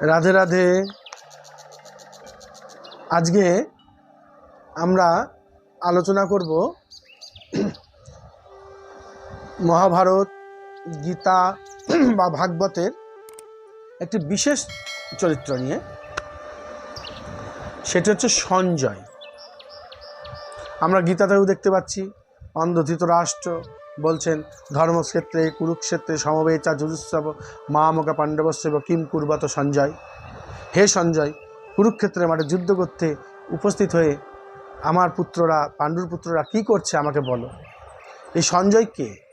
রাধে রাধে। আজকে আমরা আলোচনা করব মহাভারত, গীতা বা ভাগবতের একটি বিশেষ চরিত্র নিয়ে। সেটি হচ্ছে সঞ্জয়। আমরা গীতাতেও দেখতে পাচ্ছি অন্ধধিত রাষ্ট্র বলছেন, ধর্মক্ষেত্রে, কুরুক্ষেত্রে সমবেচা যুজুৎসব মামকা পাণ্ডবস্যব, কিম কুর্বত সঞ্জয়। হে সঞ্জয়, কুরুক্ষেত্রের মাঠে যুদ্ধ করতে উপস্থিত হয়ে আমার পুত্ররা, পাণ্ডুর পুত্ররা কি করছে আমাকে বলো। এই সঞ্জয় কে?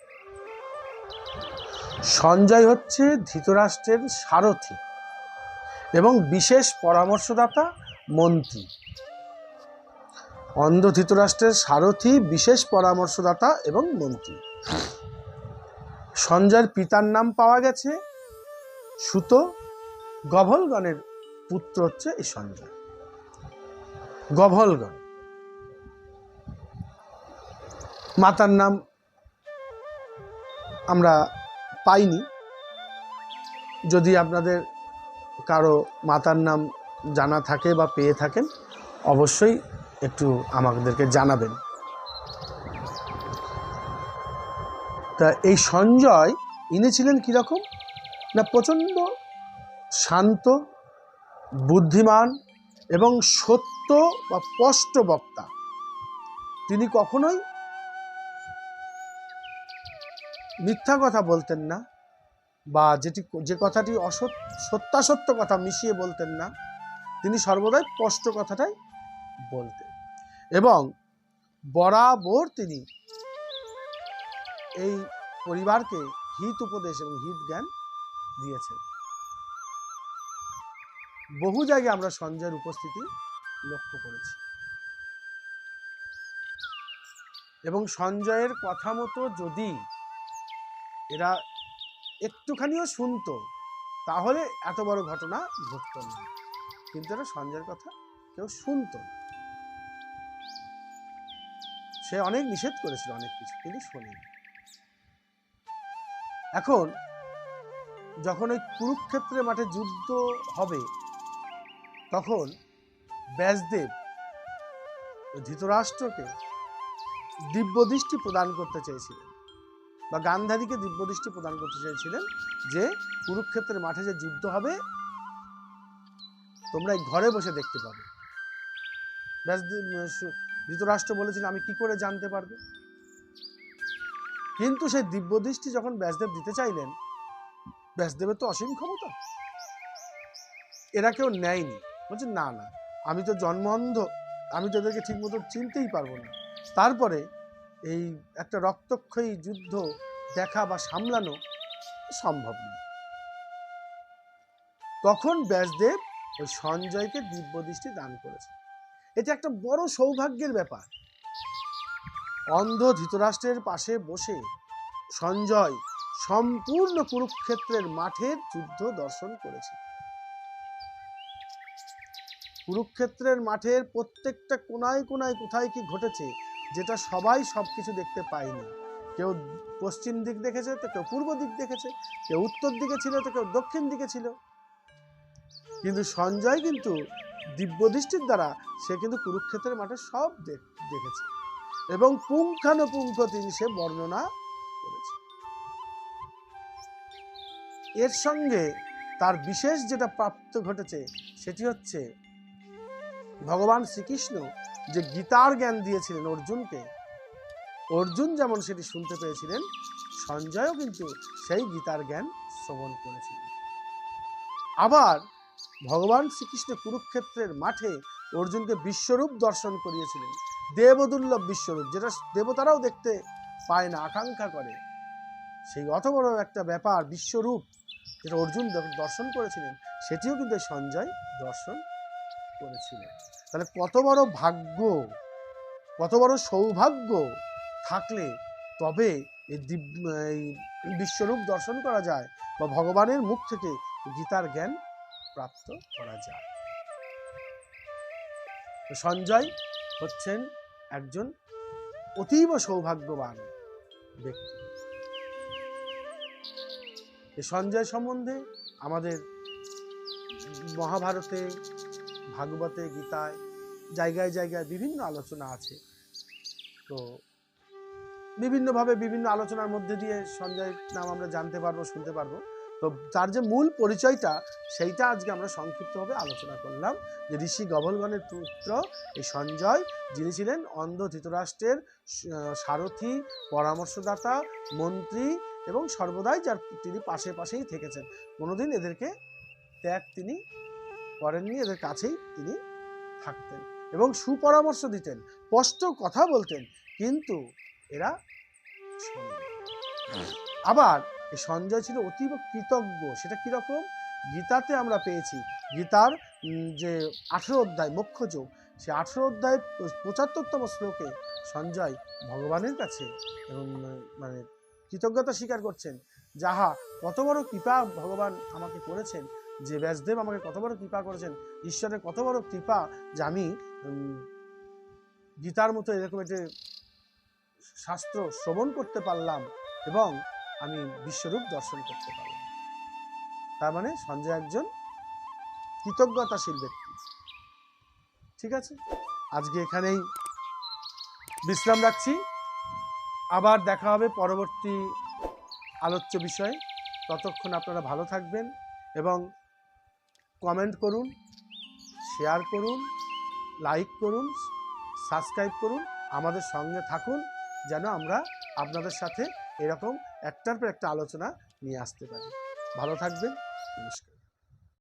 সঞ্জয় হচ্ছে ধৃতরাষ্ট্রের সারথী এবং বিশেষ পরামর্শদাতা মন্ত্রী। অন্ধ ধৃতরাষ্ট্রের সারথি, বিশেষ পরামর্শদাতা এবং মন্ত্রী। সঞ্জয়ের পিতার নাম পাওয়া গেছে। সুত গভলগণের পুত্র হচ্ছে এই সঞ্জয়। গভলগণ। মাতার নাম আমরা পাইনি। যদি আপনাদের কারও মাতার নাম জানা থাকে বা পেয়ে থাকেন, অবশ্যই একটু আমাদেরকে জানাবেন। তা এই সঞ্জয় ইনি ছিলেন কীরকম? না প্রচণ্ড শান্ত, বুদ্ধিমান এবং সত্য বা স্পষ্ট বক্তা? তিনি কখনোই মিথ্যা কথা বলতেন না বা যেটি, যে কথাটি অসৎ সত্যাসত্য কথা মিশিয়ে বলতেন না, তিনি সর্বদাই স্পষ্ট কথাটাই বলতেন। এবং বরাবর তিনি এই পরিবারকে হিত উপদেশ এবং হিত জ্ঞান দিয়েছেন। বহু জায়গায় আমরা সঞ্জয়ের উপস্থিতি লক্ষ্য করেছি। এবং সঞ্জয়ের কথা মতো যদি এরা একটুখানিও শুনতো, তাহলে এত বড় ঘটনা ঘটত না। কিন্তু এরা সঞ্জয়ের কথা কেউ শুনতো সে অনেক নিষেধ করেছিল অনেক কিছু, কিন্তু শোনেনি। এখন যখন ওই কুরুক্ষেত্রের মাঠে যুদ্ধ হবে, তখন ব্যাসদেব ধৃতরাষ্ট্রকে দিব্যদৃষ্টি প্রদান করতে চেয়েছিলেন বা গান্ধারীকে দিব্যদৃষ্টি প্রদান করতে চেয়েছিলেন যে কুরুক্ষেত্রের মাঠে যে যুদ্ধ হবে, তোমরা ঘরে বসে দেখতে পাবে। ব্যাসদেব ধৃতরাষ্ট্র বলেছিলেন আমি কি করে জানতে পারব? কিন্তু সেই দিব্যদৃষ্টি যখন ব্যাসদেব দিতে চাইলেন, ব্যাসদেবের তো অসীম ক্ষমতা। এরা কেউ নেয়নি। বলছে, না না, আমি তো জন্ম অন্ধ, আমি তো এদেরকে ঠিক মতো চিনতেই পারব না। তারপরে এই একটা রক্তক্ষয়ী যুদ্ধ দেখা বা সামলানো সম্ভব নয়। তখন ব্যাসদেব ওই সঞ্জয়কে দিব্যদৃষ্টি দান করেছে এটা একটা বড় সৌভাগ্যের ব্যাপার। অন্ধ ধৃতরাষ্ট্রের পাশে বসে সঞ্জয় সম্পূর্ণ কুরুক্ষেত্রের মাঠের যুদ্ধ দর্শন করেছে। কুরুক্ষেত্রের মাঠের প্রত্যেকটা কোনায় কোনায় কোথায় কি ঘটেছে, যেটা সবাই সব কিছু দেখতে পায়নি। কেউ পশ্চিম দিক দেখেছে, তো কেউ পূর্ব দিক দেখেছে, কেউ উত্তর দিকে ছিল, তো কেউ দক্ষিণ দিকে ছিল। কিন্তু সঞ্জয় কিন্তু দিব্যদৃষ্টির দ্বারা সে কিন্তু কুরুক্ষেত্রের মাঠে সব দেখ- দেখেছে। এবং পুঙ্খানুপুঙ্খ তিনি সে বর্ণনা করেছে এর সঙ্গে তার বিশেষ যেটা প্রাপ্ত ঘটেছে, সেটি হচ্ছে ভগবান শ্রীকৃষ্ণ যে গীতার জ্ঞান দিয়েছিলেন অর্জুনকে, অর্জুন যেমন সেটি শুনতে পেয়েছিলেন, সঞ্জয়ও কিন্তু সেই গীতার জ্ঞান শ্রবণ করেছিলেন। আবার ভগবান শ্রীকৃষ্ণ কুরুক্ষেত্রের মাঠে অর্জুনকে বিশ্বরূপ দর্শন করিয়েছিলেন। দেবদুর্লভ বিশ্বরূপ, যেটা দেবতারাও দেখতে পায় না, আকাঙ্ক্ষা করে। সেই অত বড় একটা ব্যাপার, বিশ্বরূপ, যেটা অর্জুন দর্শন করেছিলেন, সেটিও কিন্তু সঞ্জয় দর্শন করেছিলেন। তাহলে কত বড় ভাগ্য, কত বড় সৌভাগ্য থাকলে তবে এই বিশ্বরূপ দর্শন করা যায় বা ভগবানের মুখ থেকে গীতার জ্ঞান প্রাপ্ত করা যায়। সঞ্জয় হচ্ছেন একজন অতীব সৌভাগ্যবান ব্যক্তি। এই সঞ্জয় সম্বন্ধে আমাদের মহাভারতে, ভাগবতে, গীতায় জায়গায় জায়গায় বিভিন্ন আলোচনা আছে। তো বিভিন্নভাবে বিভিন্ন আলোচনার মধ্যে দিয়ে সঞ্জয় নাম আমরা জানতে পারব, শুনতে পারব। তো তার যে মূল পরিচয়টা, সেইটা আজকে আমরা সংক্ষিপ্তভাবে আলোচনা করলাম। যে ঋষি গবলগণের পুত্র, এই সঞ্জয়, যিনি ছিলেন অন্ধ ধৃতরাষ্ট্রের সারথি, পরামর্শদাতা, মন্ত্রী এবং সর্বদাই যার তিনি পাশে পাশেই থেকেছেন। কোনোদিন এদেরকে ত্যাগ তিনি করেননি, এদের কাছেই তিনি থাকতেন এবং সুপরামর্শ দিতেন, স্পষ্ট কথা বলতেন, কিন্তু এরা আবার সঞ্জয় ছিল অতীব কৃতজ্ঞ। সেটা কীরকম? গীতাতে আমরা পেয়েছি। গীতার যে আঠেরো অধ্যায়, মুখ্য যোগ, সে আঠেরো অধ্যায় পঁচাত্তরতম শ্লোকে সঞ্জয় ভগবানের কাছে এবং মানে কৃতজ্ঞতা স্বীকার করছেন যাহা কত বড় কৃপা ভগবান আমাকে করেছেন, যে ব্যাসদেব আমাকে কত বড় কৃপা করেছেন, ঈশ্বরের কত বড় কৃপা যে আমি গীতার মতো এরকম একটি শাস্ত্র শ্রবণ করতে পারলাম এবং আমি বিশ্বরূপ দর্শন করতে পারলাম। তার মানে সঞ্জয় একজন কৃতজ্ঞতাশীল ব্যক্তি। ঠিক আছে? আজকে এখানেই বিশ্রাম রাখছি। আবার দেখা হবে পরবর্তী আলোচ্য বিষয়ে। ততক্ষণ আপনারা ভালো থাকবেন এবং কমেন্ট করুন শেয়ার করুন লাইক করুন সাবস্ক্রাইব করুন, আমাদের সঙ্গে থাকুন, যেন আমরা আপনাদের সাথে এরকম একটার পর একটা আলোচনা নিয়ে আসতে পারি। ভালো থাকবেন নমস্কার।